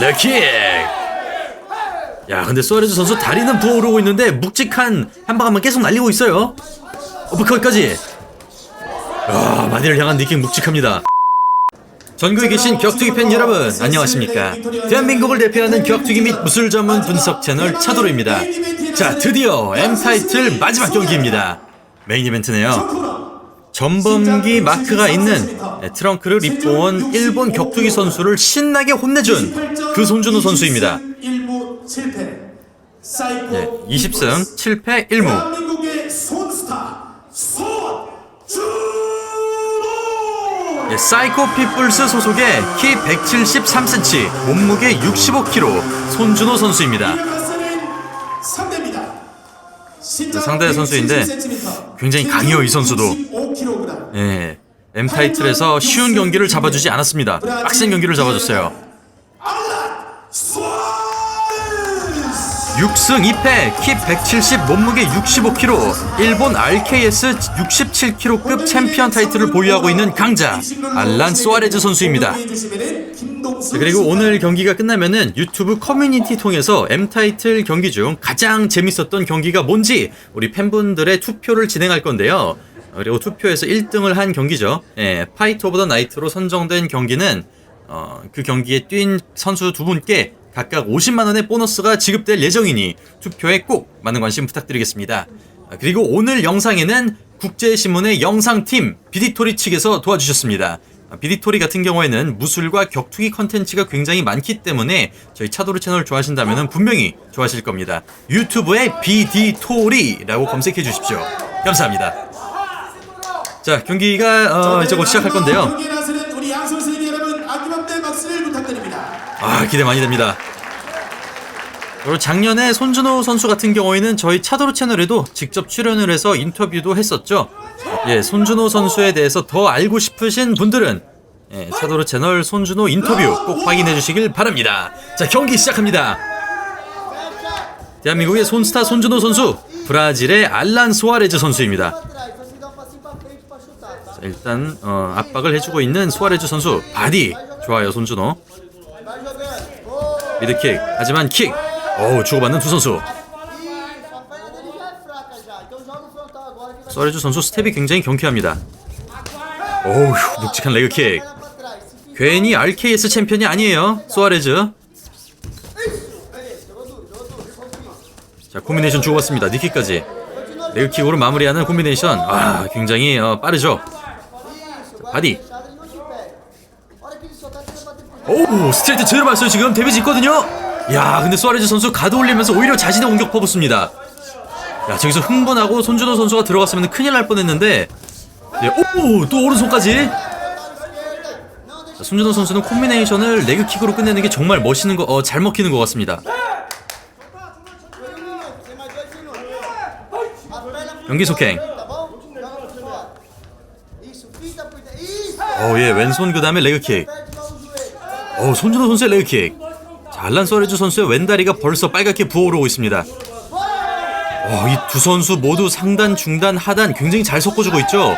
레킥! 야, 근데 수아레즈 선수 다리는 부어오르고 있는데 묵직한 한 방만 계속 날리고 있어요. 어퍼컷까지. 아, 마디를 향한 니킥 묵직합니다. 전국에 계신 격투기 팬 여러분, 안녕하십니까? 대한민국을 대표하는 격투기 및 무술 전문 분석 채널 차도로입니다. 자, 드디어 M 타이틀 마지막 경기입니다. 메인 이벤트네요. 전범기 마크가 있는 네, 트렁크를 입고 온 일본 격투기 선수를 신나게 혼내준 그 손준호 선수입니다. 1무 7패. 사이코 네, 20승 7패 1무. 대한민국의 손스타 손준호. 예, 사이코 피플스 소속의 키 173cm, 몸무게 65kg 손준호 선수입니다. 3대입니다. 상대 선수인데 굉장히 강해요, 이 선수도. 5kg. 예, M 타이틀에서 쉬운 경기를 잡아주지 않았습니다. 빡센 경기를 잡아줬어요. 스와레스. 6승 2패, 키 170, 몸무게 65kg, 일본 RKS 67kg급 챔피언 타이틀을 보유하고 있는 강자 알란 소아레즈 선수입니다. 자, 그리고 오늘 경기가 끝나면은 유튜브 커뮤니티 통해서 M 타이틀 경기 중 가장 재밌었던 경기가 뭔지 우리 팬분들의 투표를 진행할 건데요. 그리고 투표에서 1등을 한 경기죠. 예, 파이트 오브 더 나이트로 선정된 경기는 어, 그 경기에 뛴 선수 두 분께 각각 50만 원의 보너스가 지급될 예정이니 투표에 꼭 많은 관심 부탁드리겠습니다. 아, 그리고 오늘 영상에는 국제신문의 영상팀 비디토리 측에서 도와주셨습니다. 아, 비디토리 같은 경우에는 무술과 격투기 컨텐츠가 굉장히 많기 때문에 저희 차도르 채널 좋아하신다면 분명히 좋아하실 겁니다. 유튜브에 비디토리라고 검색해 주십시오. 감사합니다. 자 경기가 어, 이제 곧 시작할 건데요. 여러분. 아 기대 많이 됩니다. 그리고 작년에 손준호 선수 같은 경우에는 저희 차도로 채널에도 직접 출연을 해서 인터뷰도 했었죠. 예, 손준호 선수에 대해서 더 알고 싶으신 분들은 예, 차도로 채널 손준호 인터뷰 꼭 확인해 주시길 바랍니다. 자 경기 시작합니다. 대한민국의 손스타 손준호 선수, 브라질의 알란 소아레즈 선수입니다. 자, 일단 어, 압박을 해주고 있는 소아레즈 선수 바디. 좋아요 손준호. 미드킥. 하지만 킥. 어우 주고받는 두 선수. 서레주 선수 스텝이 굉장히 경쾌합니다. 어우 묵직한 레그킥. 괜히 RKS 챔피언이 아니에요 소아레즈. 자 콤비네이션 주고받습니다 니킥까지. 레그킥으로 마무리하는 콤비네이션. 아 굉장히 어, 빠르죠. 자, 바디. 오 스트레이트 제대로 봤어요 지금. 데미지 있거든요. 야 근데 수아레즈 선수 가드 올리면서 오히려 자신의 공격 퍼붓습니다. 야 저기서 흥분하고 손준호 선수가 들어갔으면 큰일 날 뻔했는데. 네, 오또 오른손까지. 자, 손준호 선수는 콤비네이션을 레그킥으로 끝내는 게 정말 멋있는 거, 어, 잘 먹히는 것 같습니다. 경기 속행 어 예 왼손 그 다음에 레그킥 어, 손준호 선수의 레그킥. 자, 알란 소레즈 선수의 왼다리가 벌써 빨갛게 부어오르고 있습니다. 어, 이 두 선수 모두 상단, 중단, 하단 굉장히 잘 섞어주고 있죠.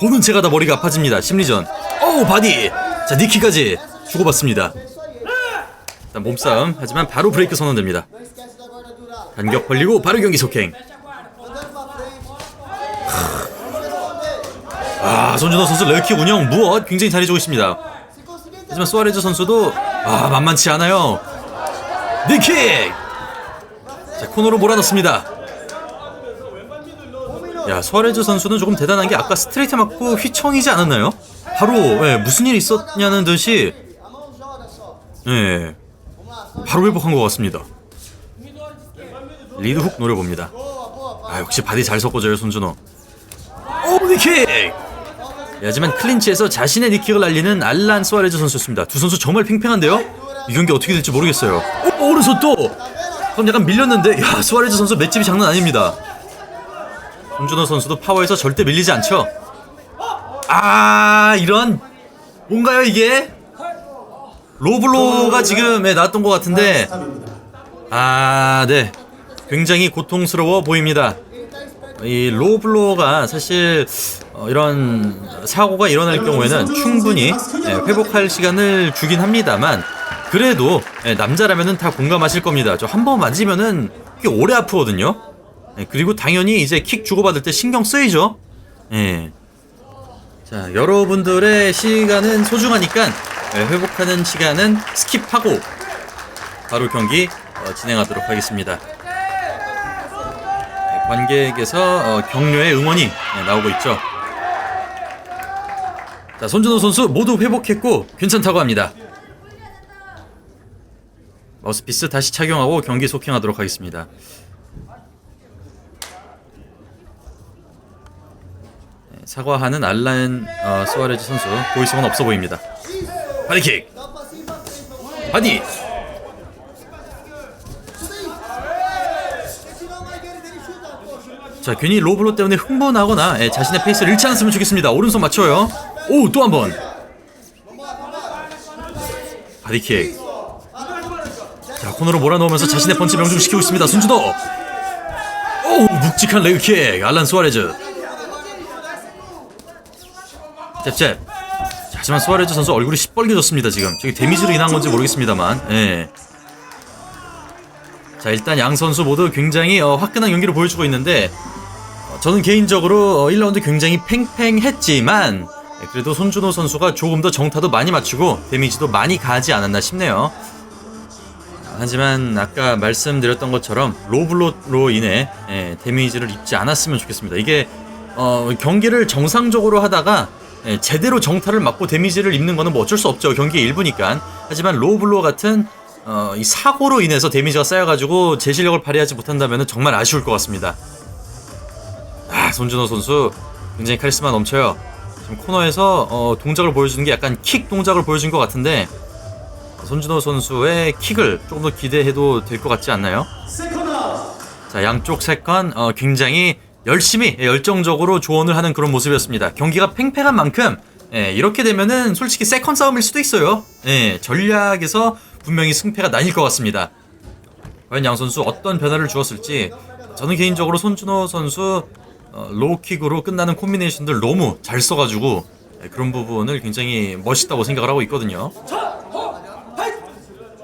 보는 제가 다 머리가 아파집니다. 심리전. 어우, 바디. 자, 니키까지 주고받습니다. 일단 몸싸움. 하지만 바로 브레이크 선언됩니다. 간격 벌리고 바로 경기 속행. 아, 손준호 선수 레그킥 운영 무엇 굉장히 잘해주고 있습니다. 하지만 수아레즈 선수도 아 만만치 않아요. 니킥! 자 코너로 몰아넣습니다. 야 수아레즈 선수는 조금 대단한 게 아까 스트레이트 맞고 휘청이지 않았나요? 바로 예, 무슨 일이 있었냐는 듯이 예 바로 회복한 것 같습니다. 리드 훅 노려봅니다. 아 역시 바디 잘 섞어줘요 손준호. 오 니킥! 예, 하지만 클린치에서 자신의 니킥을 날리는 알란 소아레즈 선수였습니다. 두 선수 정말 팽팽한데요? 이 경기 어떻게 될지 모르겠어요. 오, 오른손 또! 그럼 약간 밀렸는데, 야, 소아레즈 선수 맷집이 장난 아닙니다. 손준호 선수도 파워에서 절대 밀리지 않죠? 아, 이런, 뭔가요, 이게? 로블로가 지금 예, 나왔던 것 같은데, 아, 네. 굉장히 고통스러워 보입니다. 이 로블로가 사실 어, 이런 사고가 일어날 경우에는 충분히 예, 회복할 시간을 주긴 합니다만 그래도 예, 남자라면은 다 공감하실 겁니다. 저 한 번 맞으면은 꽤 오래 아프거든요. 예, 그리고 당연히 이제 킥 주고받을 때 신경 쓰이죠. 예. 자, 여러분들의 시간은 소중하니까 예, 회복하는 시간은 스킵하고 바로 경기 어, 진행하도록 하겠습니다. 네, 관객에서 어, 격려의 응원이 네, 나오고 있죠. 자, 손준호 선수 모두 회복했고 괜찮다고 합니다. 마우스피스 다시 착용하고 경기 속행하도록 하겠습니다. 네, 사과하는 알란 어, 수아레즈 선수 보이성은 없어 보입니다. 바디킥, 바디. 자 괜히 로블로 때문에 흥분하거나 예, 자신의 페이스를 잃지 않았으면 좋겠습니다 오른손 맞춰요 오 또 한번. 바디킥 자 코너로 몰아넣으면서 자신의 펀치 명중시키고 있습니다. 손주도 오 묵직한 레그킥. 알란 수아레즈. 잽잽. 자, 하지만 수아레즈 선수 얼굴이 시뻘개졌습니다 지금. 저기 데미지로 인한 건지 모르겠습니다만. 예. 자 일단 양 선수 모두 굉장히 어, 화끈한 경기를 보여주고 있는데 어, 저는 개인적으로 어, 1라운드 굉장히 팽팽했지만 예, 그래도 손준호 선수가 조금 더 정타도 많이 맞추고 데미지도 많이 가지 않았나 싶네요. 하지만 아까 말씀드렸던 것처럼 로블로로 인해 예, 데미지를 입지 않았으면 좋겠습니다. 이게 어, 경기를 정상적으로 하다가 예, 제대로 정타를 맞고 데미지를 입는 거는 뭐 어쩔 수 없죠. 경기의 일부니까. 하지만 로블로 같은 어, 이 사고로 인해서 데미지가 쌓여가지고 제 실력을 발휘하지 못한다면 정말 아쉬울 것 같습니다. 아, 손준호 선수 굉장히 카리스마 넘쳐요. 지금 코너에서 어, 동작을 보여주는 게 약간 킥 동작을 보여준 것 같은데 손준호 선수의 킥을 조금 더 기대해도 될 것 같지 않나요? 자, 양쪽 세컨 어, 굉장히 열심히 예, 열정적으로 조언을 하는 그런 모습이었습니다. 경기가 팽팽한 만큼 예, 이렇게 되면은 솔직히 세컨 싸움일 수도 있어요. 예, 전략에서 분명히 승패가 나뉠 것 같습니다. 과연 양 선수 어떤 변화를 주었을지 저는 개인적으로 손준호 선수 어, 로우킥으로 끝나는 콤비네이션들 너무 잘 써가지고 예, 그런 부분을 굉장히 멋있다고 생각을 하고 있거든요.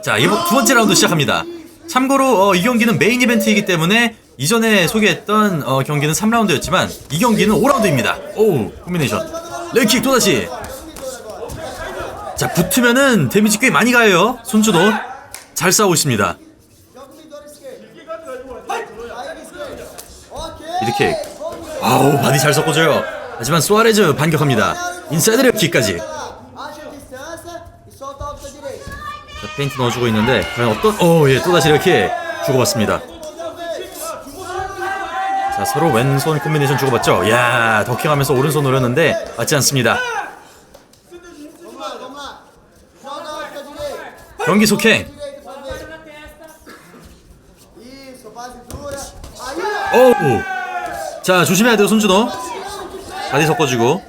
자, 이번 두 번째 라운드 시작합니다. 참고로 어, 이 경기는 메인 이벤트이기 때문에 이전에 소개했던 어, 경기는 3라운드였지만 이 경기는 5라운드입니다. 오, 콤비네이션. 레킥 또다시. 자, 붙으면은 데미지 꽤 많이 가요. 손주도 잘 싸우고 있습니다. 이렇게 아우 바디 잘 섞어줘요. 하지만 수아레즈 반격합니다. 인사이드 레킥까지. 자, 페인트 넣어주고 있는데 과연 어떤 어예 또다시 이렇게 주고받습니다. 자 서로 왼손 콤비네이션 주고받죠. 야 더킹하면서 오른손 노렸는데 맞지 않습니다. 경기 속행. 오우. 자 조심해야 돼요 손준호. 바디 섞어주고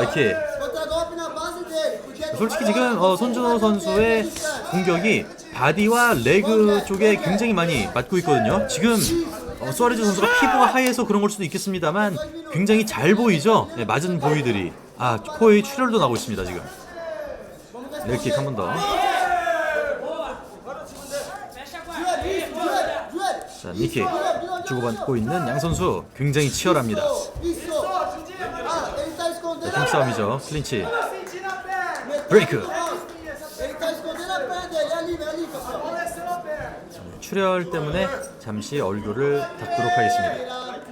이렇게. 솔직히 지금 어, 손준호 선수의 공격이 바디와 레그 쪽에 굉장히 많이 맞고 있거든요. 지금 어, 수아레즈 선수가 피부가 하얘서 그런 걸 수도 있겠습니다만 굉장히 잘 보이죠. 네, 맞은 부위들이 아 코에 출혈도 나고 있습니다 지금. 레그킥 한번 더. 자 니킥 주고받고 있는 양 선수 굉장히 치열합니다. 자, 힘싸움이죠. 클린치. 브레이크. 출혈 때문에 잠시 얼굴을 닦도록 하겠습니다.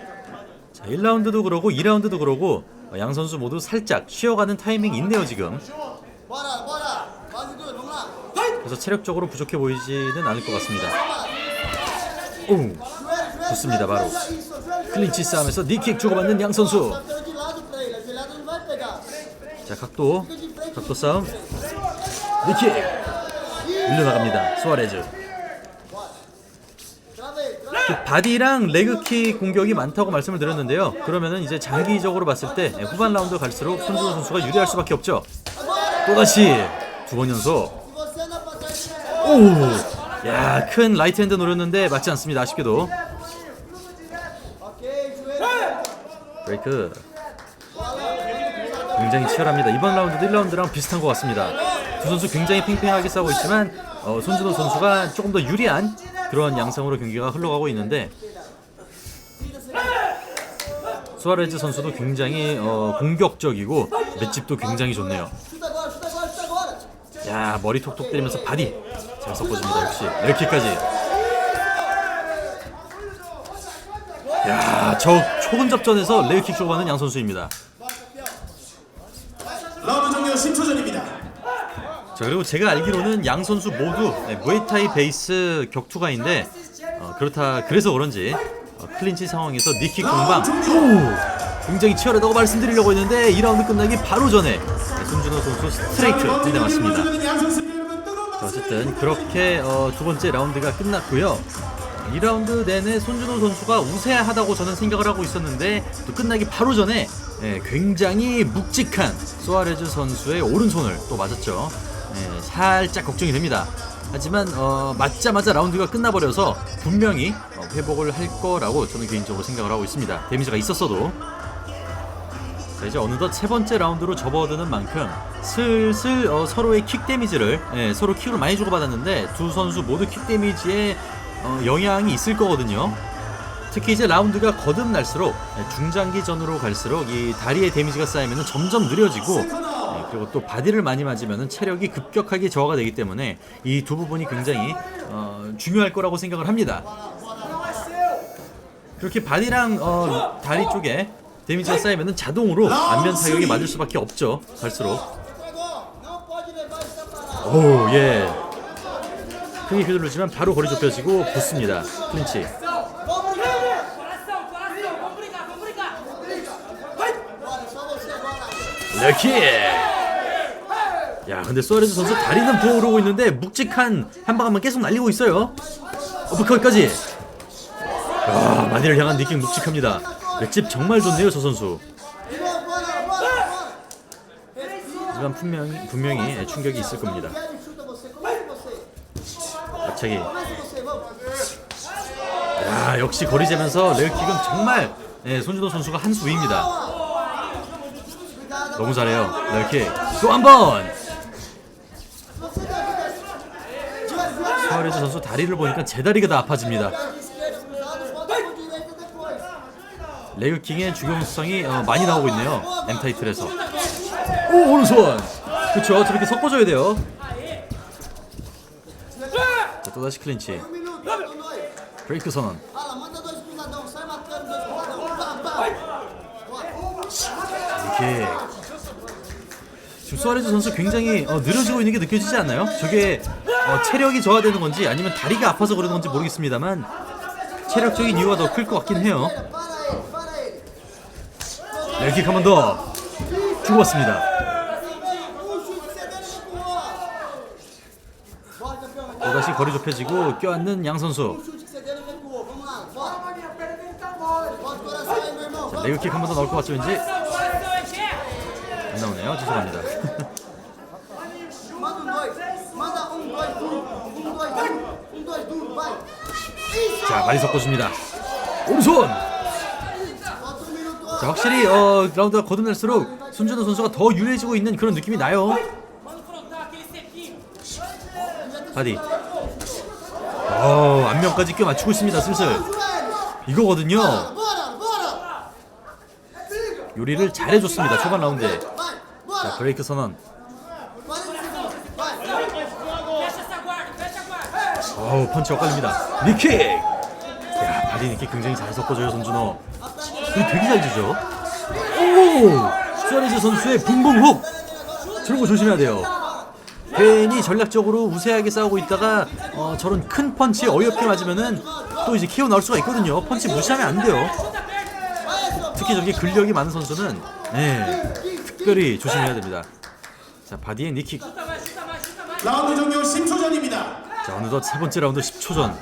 자, 1라운드도 그러고 2라운드도 그러고 어, 양 선수 모두 살짝 쉬어가는 타이밍이 있네요 지금. 그래서 체력적으로 부족해 보이지는 않을 것 같습니다. 오, 좋습니다 바로. 클린치 싸움에서 니킥 주고받는 양 선수. 자 각도, 각도 싸움. 니킥 밀려나갑니다. 수아레즈. 그 바디랑 레그킥 공격이 많다고 말씀을 드렸는데요. 그러면은 이제 장기적으로 봤을 때 후반 라운드 갈수록 손준호 선수가 유리할 수밖에 없죠. 또다시 두 번 연속. 오, 야, 큰 라이트 핸드 노렸는데 맞지 않습니다. 아쉽게도. 브레이크 굉장히 치열합니다. 이번 라운드도 1라운드랑 비슷한 것 같습니다. 두 선수 굉장히 팽팽하게 싸우고 있지만 어, 손준호 선수가 조금 더 유리한 그런 양상으로 경기가 흘러가고 있는데 수아레즈 선수도 굉장히 어, 공격적이고 맷집도 굉장히 좋네요. 야 머리 톡톡 때리면서 바디 잘 섞어줍니다. 역시 렐키까지. 야저 초근접전에서 레이킥 주고받는 양 선수입니다. 라운드 종료 10초 전입니다. 자 그리고 제가 알기로는 양 선수 모두 네, 무에타이 베이스 격투가인데 어, 그렇다 그래서 그런지 어, 클린치 상황에서 니킥 공방 오, 굉장히 치열하다고 말씀드리려고 했는데 2라운드 끝나기 바로 전에 네, 손준호 선수 스트레이트 등장했습니다. 어쨌든 그렇게 어, 두 번째 라운드가 끝났고요. 2라운드 내내 손준호 선수가 우세하다고 저는 생각을 하고 있었는데 또 끝나기 바로 전에 예, 굉장히 묵직한 소아레즈 선수의 오른손을 또 맞았죠. 예, 살짝 걱정이 됩니다. 하지만 어, 맞자마자 라운드가 끝나버려서 분명히 어, 회복을 할 거라고 저는 개인적으로 생각을 하고 있습니다. 데미지가 있었어도 자, 이제 어느덧 세 번째 라운드로 접어드는 만큼 슬슬 어, 서로의 킥 데미지를 예, 서로 킥을 많이 주고받았는데 두 선수 모두 킥 데미지에 어, 영향이 있을 거거든요. 특히 이제 라운드가 거듭날수록 예, 중장기전으로 갈수록 이 다리의 데미지가 쌓이면 점점 느려지고 예, 그리고 또 바디를 많이 맞으면 체력이 급격하게 저하가 되기 때문에 이 두 부분이 굉장히 어, 중요할 거라고 생각을 합니다. 그렇게 바디랑 어, 다리 쪽에 데미지가 쌓이면 자동으로 안면 타격이 맞을 수밖에 없죠. 갈수록. 오 예. 크게 휘두르지만 바로 거리 좁혀지고 붙습니다. 클린치. 렉키. 야 근데 소아레즈 선수 다리는 부어오르고 있는데 묵직한 한방한방 계속 날리고 있어요. 어퍼컷까지. 야 마디를 향한 니킥 묵직합니다. 맷집 정말 좋네요 저 선수. 하지만 분명히 분명히 충격이 있을 겁니다. 갑자기. 야 역시 거리 재면서 레어킥은 정말 예, 손준호 선수가 한 수 위입니다. 너무 잘해요 레어킥 또 한 번. 수아레즈 선수 다리를 보니까 제 다리가 다 아파집니다. 레그킹의 중용성이 어, 많이 나오고 있네요. M 타이틀에서. 오 오른손. 그렇죠. 저렇게 섞어줘야 돼요. 자 또다시 클린치. 브레이크 선언. 이렇게 지금 수아레즈 선수 굉장히 어, 느려지고 있는 게 느껴지지 않나요? 저게 어, 체력이 저하되는 건지 아니면 다리가 아파서 그러는 건지 모르겠습니다만 체력적인 이유가 더 클 것 같긴 해요. 레킥 한 번 더 주고받습니다. 또다시 거리 좁혀지고 껴안는 양 선수. 자, 레그킥 한 번더 나올 것 같죠 왠지? 안 나오네요. 죄송합니다. Um um. Um. Um. 자 많이 섞어줍니다. 오른손. 자 확실히 어, 라운드가 거듭날수록 손준호 선수가 더 유리해지고 있는 그런 느낌이 나요. 바디. 어 안면까지 껴 맞추고 있습니다. 슬슬 이거거든요. 요리를 잘해줬습니다. 초반. Vai. 자. 브레이크 선언. 40 segundos. Vai. Fecha essa guarda, fecha a guarda. 어우 펀치 엇갈립니다. 니킥. 야 바디 니킥 굉장히 잘 섞어줘요 손준호. 그리고 되게 잘 주죠. 오 수아레즈 선수의 붕붕훅. 저런 거 조심해야 돼요. 괜히 전략적으로 우세하게 싸우고 있다가 어, 저런 큰 펀치 어이없게 맞으면은 또 이제 키워 나올 수가 있거든요. 펀치 무시하면 안 돼요. 특히 저렇게 근력이 많은 선수는 네, 특별히 조심해야 됩니다. 자 바디의 니킥. 라운드 종료 10초 전입니다. 자 어느덧 세 번째 라운드 10초 전.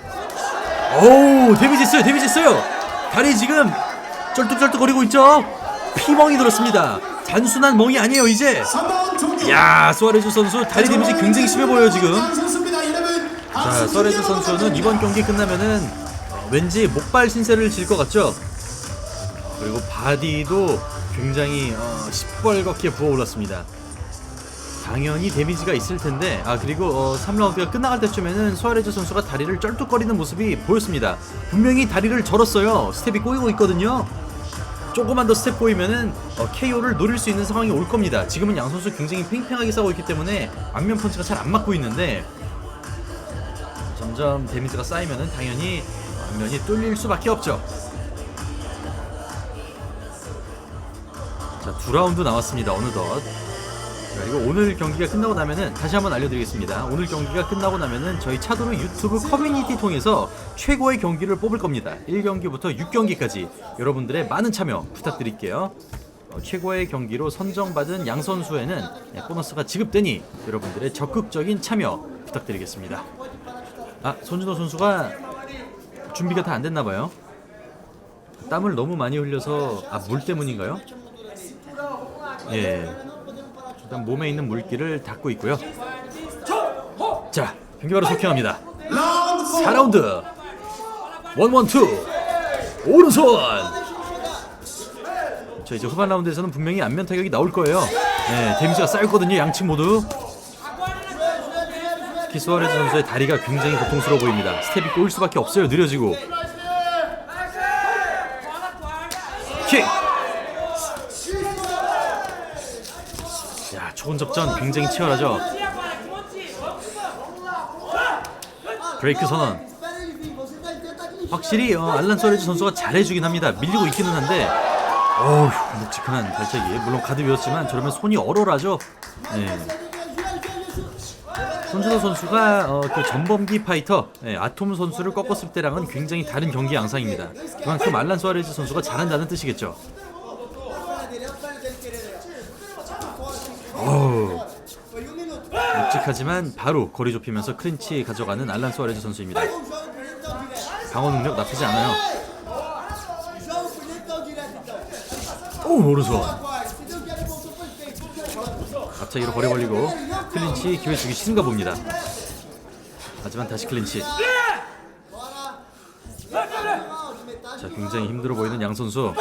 오 데미지 있어요 데미지 있어요. 다리 지금 쩔뚝쩔뚝거리고 있죠. 피멍이 들었습니다. 단순한 멍이 아니에요 이제. 3번 종료. 야 수아레즈 선수 다리 데미지 굉장히 심해 보여요 지금. 자 수아레즈 선수는 이번 경기 끝나면은 어, 왠지 목발 신세를 질 것 같죠. 그리고 바디도 굉장히 어, 시뻘겋게 부어올랐습니다. 당연히 데미지가 있을 텐데 아 그리고 어, 3라운드가 끝나갈 때쯤에는 수아레즈 선수가 다리를 쩔뚝거리는 모습이 보였습니다. 분명히 다리를 절었어요. 스텝이 꼬이고 있거든요. 조금만 더 스텝 보이면은 어, KO를 노릴 수 있는 상황이 올 겁니다. 지금은 양 선수 굉장히 팽팽하게 싸우고 있기 때문에 안면 펀치가 잘 안 맞고 있는데 점점 데미지가 쌓이면은 당연히 안면이 뚫릴 수밖에 없죠. 자, 두 라운드 남았습니다. 어느덧. 자, 그리고 오늘 경기가 끝나고 나면은 다시 한번 알려드리겠습니다. 오늘 경기가 끝나고 나면은 저희 차도로 유튜브 커뮤니티 통해서 최고의 경기를 뽑을 겁니다. 1경기부터 6경기까지 여러분들의 많은 참여 부탁드릴게요. 어, 최고의 경기로 선정받은 양 선수에는 네, 보너스가 지급되니 여러분들의 적극적인 참여 부탁드리겠습니다. 아, 손준호 선수가 준비가 다 안 됐나 봐요. 땀을 너무 많이 흘려서 아 물 때문인가요? 예. 일단 몸에 있는 물기를 닦고 있고요. 자, 경기 바로 속행합니다. 라운드 4 4라운드. 원원투. 오른손. 자, 이제 후반 라운드에서는 분명히 안면 타격이 나올 거예요. 네, 데미지가 쌓였거든요. 양측 모두. 특히 수아레즈 선수의 다리가 굉장히 고통스러워 보입니다. 스텝이 꼬일 수밖에 없어요. 느려지고. 킥. 야, 초근접전 굉장히 치열하죠. 브레이크 선언. 확실히 어, 알란 소레즈 선수가 잘해주긴 합니다. 밀리고 있기는 한데 어휴 묵직한 발차기 물론 가드 비웠지만 저러면 손이 얼얼하죠. 네. 손준호 선수가 어, 그 전범기 파이터 예, 아톰 선수를 꺾었을 때랑은 굉장히 다른 경기 양상입니다. 그만큼 알란 소아레즈 선수가 잘한다는 뜻이겠죠. 묵직하지만 바로 거리 좁히면서 클린치 가져가는 알란 소아레즈 선수입니다. 방어 능력 나쁘지 않아요. 오 오른손. 거리 벌리고 클린치 기회 주기 싫은가 봅니다. 하지만 다시 클린치. 자, 굉장히 힘들어 보이는 양 선수.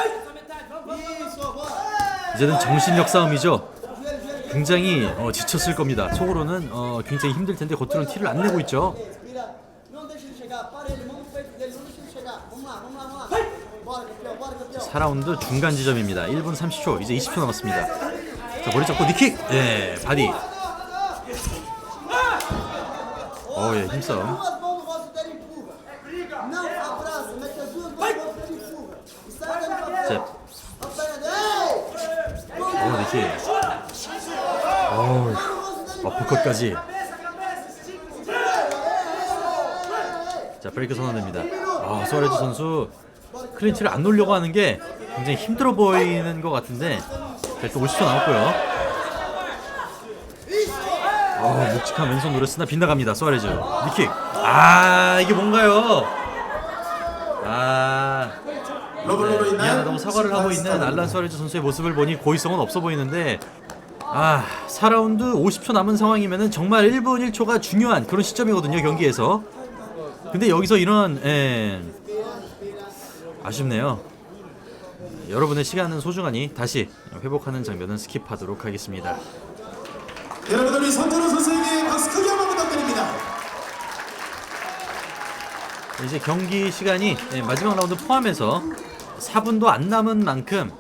이제는 정신력 싸움이죠. 굉장히 어, 지쳤을 겁니다. 속으로는 어, 굉장히 힘들 텐데 겉으로는 티를 안 내고 있죠. 4라운드 중간 지점입니다. 1분 30초. 이제 20초 남았습니다. 자, 머리 잡고 니킥. 예, 바디. 어, 예, 힘싸움. 어우. 어퍼컷까지. 자, 브레이크 선언됩니다. 아, 수아레즈 선수 클린치를 안 놓으려고 하는 게 굉장히 힘들어 보이는 것 같은데 자, 일단 50초 남았고요. 어, 묵직한 왼손 노렸으나 빗나갑니다. 수아레즈. 니킥. 아, 이게 뭔가요? 아, 미안하다고 사과를 하고 있는 알란 수아레즈 선수의 모습을 보니 고의성은 없어 보이는데 아 4라운드 50초 남은 상황이면은 정말 1분 1초가 중요한 그런 시점이거든요 경기에서. 근데 여기서 이런 예, 아쉽네요. 여러분의 시간은 소중하니 다시 회복하는 장면은 스킵하도록 하겠습니다. 여러분들 우리 선준호 선수에게 박수 크게 한번 부탁드립니다. 이제 경기 시간이 예, 마지막 라운드 포함해서 4분도 안 남은 만큼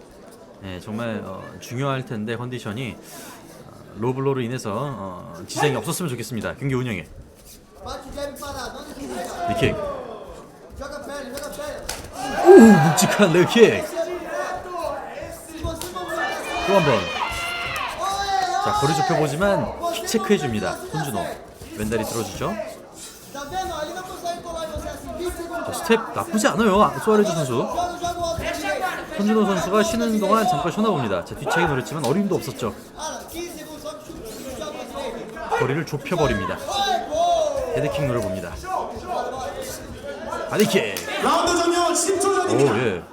예, 정말 어, 중요할 텐데 컨디션이 어, 로블로로 인해서 어, 지장이 없었으면 좋겠습니다. 경기 운영에 perna. 오 묵직한 레킥 또 한 번. 자 거리 좁혀 보지만 킥 체크해 줍니다. 손준호 왼다리 들어주죠. Tá vendo? Ali não consegue colar em você assim. 20 segundos. 자, 스텝 나쁘지 않아요. 아, 수아레즈 선수. 손준호 선수가 쉬는 동안 잠깐 쉬나 봅니다. 자 뒤차게 노렸지만 어림도 없었죠. Alan, 15 segundos só que chute, joga o direito. 거리를 좁혀 버립니다. Oi, gol! 헤드킥 노려봅니다. 바디킥. 라운드 종료 10초 오 전입니다. 예.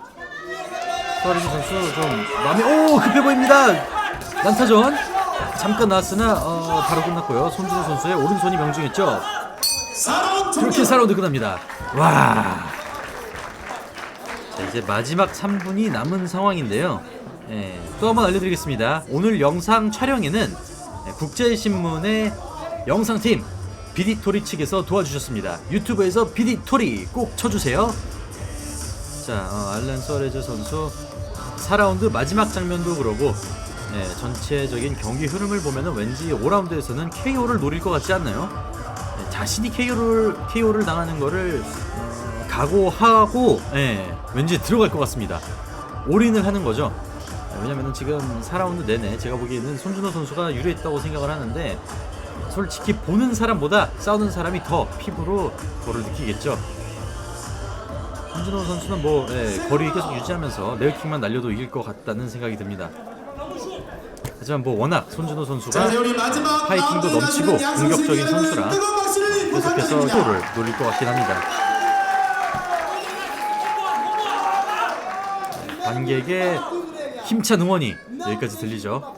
수아레즈 선수 좀 마음이 오 급해 보입니다. 난타전 잠깐 나왔으나 어, 바로 끝났고요. 손준호 선수의 오른손이 명중했죠. 4라운드 이렇게 종료. 4라운드 끝납니다. 와. 자, 이제 마지막 3분이 남은 상황인데요. 예, 또 한번 알려드리겠습니다. 오늘 영상 촬영에는 예, 국제신문의 영상팀 비디토리 측에서 도와주셨습니다. 유튜브에서 비디토리 꼭 쳐주세요. 자, 어, 알란 소레즈 선수 4라운드 마지막 장면도 그러고 예, 전체적인 경기 흐름을 보면은 왠지 5라운드에서는 KO를 노릴 것 같지 않나요? 예, 자신이 KO를 KO를 당하는 거를 어, 각오하고 예, 왠지 들어갈 것 같습니다. 올인을 하는 거죠. 예, 왜냐면은 지금 4라운드 내내 제가 보기에는 손준호 선수가 유리했다고 생각을 하는데 솔직히 보는 사람보다 싸우는 사람이 더 피부로 그거를 느끼겠죠. 손준호 선수는 뭐 예, 거리 계속 유지하면서 레어킥만 날려도 이길 것 같다는 생각이 듭니다. 하지만 뭐 워낙 손준호 자, 선수가 파이팅도 넘치고 공격적인 선수라 계속해서. 쇼를 노릴 것 같긴 합니다. 관객의 힘찬 응원이 여기까지 들리죠.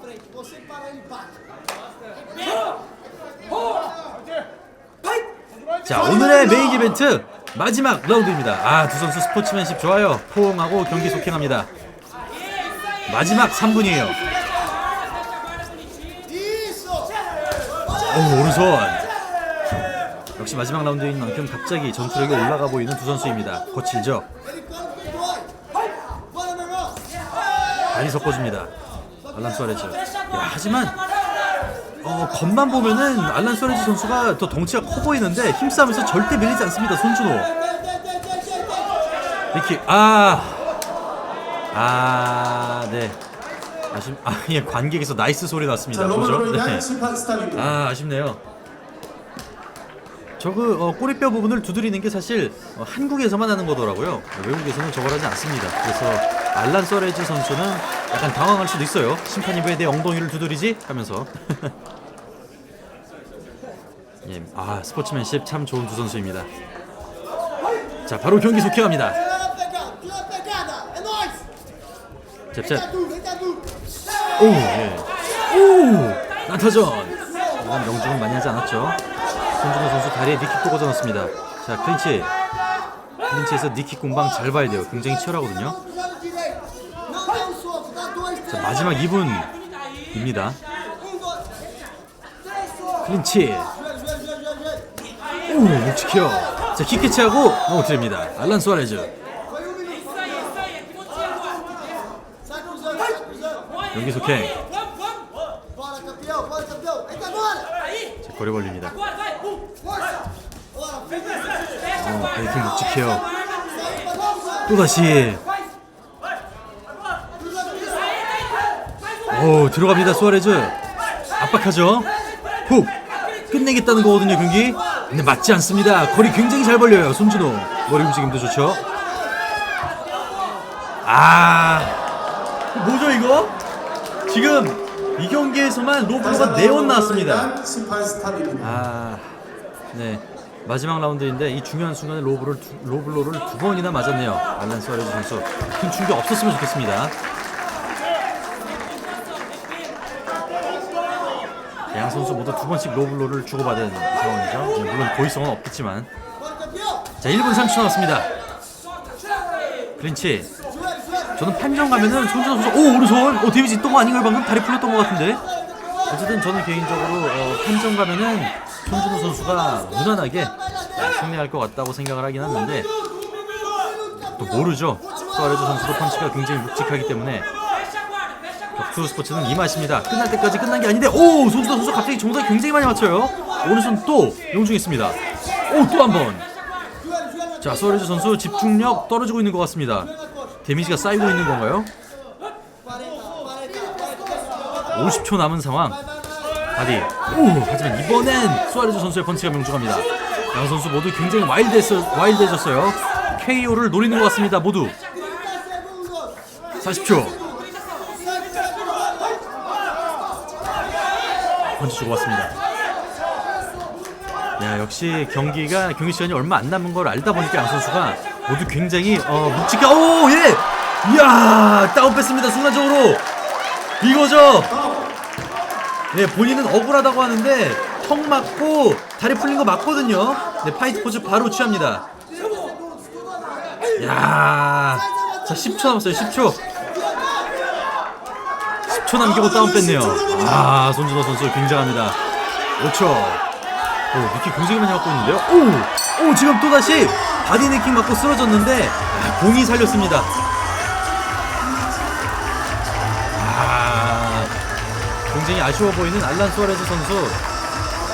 자 오늘의 메인 이벤트 마지막 라운드입니다. 아 두 선수 스포츠맨십 좋아요. 포옹하고 경기 속행합니다. 마지막 3분이에요. Isso! 오 오른손. 역시 마지막 라운드인 만큼 갑자기 전투력이 올라가 보이는 두 선수입니다. 거칠죠. 많이 섞어줍니다. 알란 소레즈. 야, 하지만 어, 겉만 보면은 알란 소레즈 선수가 더 덩치가 커 보이는데 힘싸움에서 절대 밀리지 않습니다. 손준호. 리키 아. 아, 네. 아쉽 아, 예, 관객에서 나이스 소리 났습니다. 보죠? 로버로 네. 아, 아쉽네요. 저그 어, 꼬리뼈 부분을 두드리는 게 사실 어, 한국에서만 하는 거더라고요. 외국에서는 저걸 하지 않습니다. 그래서 알란 서레즈 선수는 약간 당황할 수도 있어요. 심판이 왜 내 엉덩이를 두드리지? 하면서. 예, 아 스포츠맨십 참 좋은 두 선수입니다. 자, 바로 경기 nóis. 잽잽. 오, 예. 오, 난타전. 이건 명중은 많이 하지 않았죠. 손준호 선수 다리에 니킥 또 꽂아놨습니다. 자, 클린치. 클린치에서 니킥 공방 잘 봐야 돼요. 굉장히 치열하거든요. 자. 마지막 2분입니다. Um, dois. Três socos. 클린치. 오, 묵직해요. 자, 킥 캐치하고 넘어뜨립니다. 알란 수아레즈. Um bora. Aí, 자, 거리 벌립니다. Um. 어. 이렇게 묵직해요. 또다시. 오, 들어갑니다. 수아레즈. 압박하죠. 훅. 끝내겠다는 거거든요, 경기. 근데 맞지 않습니다. 거리 굉장히 잘 벌려요, 손준호. 머리 움직임도 좋죠. 아. 뭐죠, 이거? 지금 이 경기에서만 로브로가 네번 나왔습니다. 인한 심판 스탑입니다. 아. 네. 마지막 라운드인데 이 중요한 순간에 로브를 두, 로블로를 두 번이나 맞았네요. 알란 수아레즈 선수. 큰 충격 없었으면 좋겠습니다. 선수 모두 두 번씩 로블로를 주고받은 상황이죠. 네, 물론 고의성은 없겠지만. 자, 1분 30초 남았습니다. 클린치. Joelho, joelho. 저는 판정 가면은 손준호 선수, 오, 오른손! 오, 데미지 있던 거 아닌가요? 방금 다리 풀렸던 것 같은데? 어쨌든 저는 개인적으로 어, 판정 가면은 손준호 선수가 무난하게 어, 승리할 것 같다고 생각을 하긴 하는데 또 모르죠. 수아레즈 선수도 펀치가 굉장히 묵직하기 때문에 격투 스포츠는 이 맛입니다. 끝날 때까지 끝난 게 아닌데, 오! 손준호 선수 갑자기 정답 굉장히 많이 맞춰요. 오른손 또 용중했습니다. 오, 또 한 번. 자, 수아레즈 선수 집중력 떨어지고 있는 것 같습니다. 데미지가 쌓이고 있는 건가요? 40, 40, 40. 50초 남은 상황. 바디. 오, 하지만 이번엔 수아레즈 선수의 펀치가 명중합니다. 양 선수 모두 굉장히 와일드했어, 와일드해졌어요. KO를 노리는 것 같습니다. 모두 30 segundos. 40초. 7 segundos. 펀치 주고받습니다. 야, 역시 경기가 경기 시간이 얼마 안 남은 걸 알다 보니까 양 선수가 모두 굉장히 어, 묵직하. 오, 예. 이야, 다운 뺐습니다. 순간적으로. 이거죠. 네, 본인은 억울하다고 하는데 턱 맞고 다리 풀린 거 맞거든요. 네, 파이트 포즈 바로 취합니다. 야, 자 10초 남았어요 10초 10초 남기고 다운 뺐네요. 아 손준호 선수 굉장합니다. 5초 오 니키 굉장히 많이 맞고 있는데요. 오! 오 지금 또다시 바디 네킹 맞고 쓰러졌는데 아, 공이 살렸습니다. 아 굉장히 아쉬워 보이는 알란 수아레즈 선수.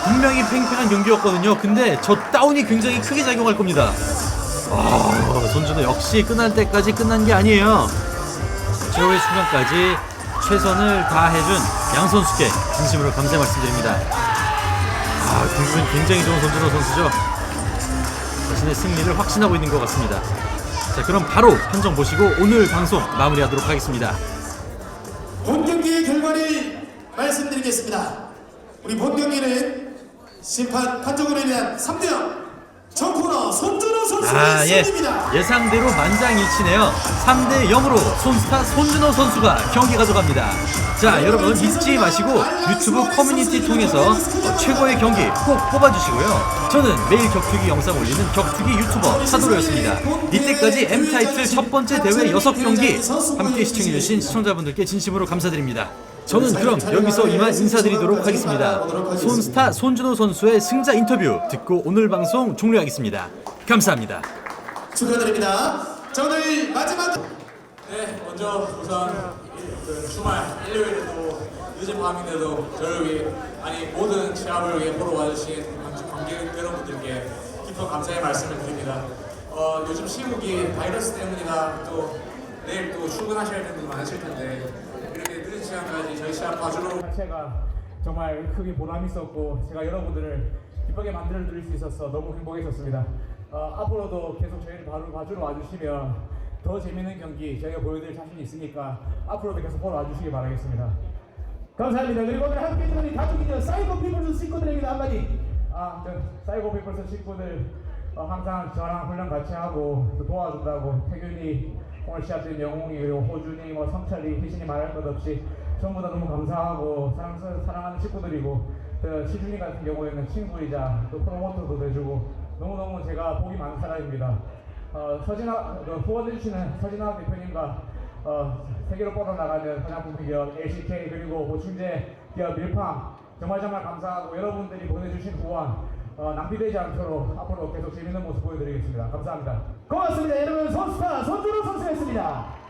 분명히 팽팽한 경기였거든요. 근데 저 다운이 굉장히 크게 작용할 겁니다. 아, 손준호 역시 끝날 때까지 끝난 게 아니에요. 최후의 순간까지 최선을 다해준 양 선수께 진심으로 감사의 말씀드립니다. 아, 궁금은 굉장히 좋은 손준호 선수죠. 자신의 승리를 확신하고 있는 것 같습니다. 자, 그럼 바로 판정 보시고 오늘 방송 마무리하도록 하겠습니다. 본 경기의 결과를 말씀드리겠습니다. 우리 본 경기는 심판 판정으로 인한 3대0 정코너 손준호 선수의 아, 예. 승리입니다. 예상대로 만장일치네요. 3대 0으로 손스타 손준호 선수가 경기 가져갑니다. 자, 여러분 잊지 마시고 유튜브 커뮤니티 통해서 어, 최고의 경기 꼭 뽑아주시고요. 저는 매일 격투기 영상 올리는 격투기 유튜버 사도로였습니다. 이때까지 M 타이틀 첫 번째 대회 6경기 함께 시청해주신 시청자분들께 진심으로 감사드립니다. 저는 그럼 여기서 이만 인사드리도록 하겠습니다. 손스타 손준호 선수의 승자 인터뷰 듣고 오늘 방송 종료하겠습니다. 감사합니다. 축하드립니다. 자 오늘 마지막 네, 먼저 우선 그 주말 일요일에도 늦은 밤인데도 저를 위해 아니 모든 시합을 위해 보러 와주신 관객 여러분들께 깊은 감사의 말씀을 드립니다. 어, 요즘 시국이 바이러스 때문이나 또 내일 또 출근하셔야 되는 분들 많으실 텐데 시간까지 저희 시합 봐주러 자체가 정말 크게 보람 있었고 제가 여러분들을 기쁘게 만들어 드릴 수 있어서 너무 행복했었습니다. 어, 앞으로도 계속 저희를 바로 봐주러 와주시면 더 재밌는 경기 저희가 보여드릴 자신이 있으니까 앞으로도 계속 보러 와주시기 바라겠습니다. 감사합니다. 그리고 오늘 함께 해주는 이 가족이죠. 사이버 피플스 친구들에게 한마디. 아, 저 사이버 피플스 친구들 어, 항상 저랑 훈련 같이 하고 또 도와준다고 태균이 오늘 시합 된 영웅이 그리고 호준이 뭐 성철이 희신이 말할 것 없이 전부 다 너무 감사하고 사랑, 사랑하는 친구들이고 또 시준이 같은 경우에는 친구이자 또 프로모터도 돼주고 너무너무 제가 복이 많은 사람입니다. 어, 서진아 그 후원해주시는 서진아 대표님과 어, 세계로 뻗어나가는 화장품 기업 LCK 그리고 보충제 기업 밀팡 정말 정말 감사하고 여러분들이 보내주신 후원 어, 낭비되지 않도록 앞으로 계속 재밌는 모습 보여드리겠습니다. 감사합니다. 고맙습니다. 여러분 손스타 손준호 선수였습니다.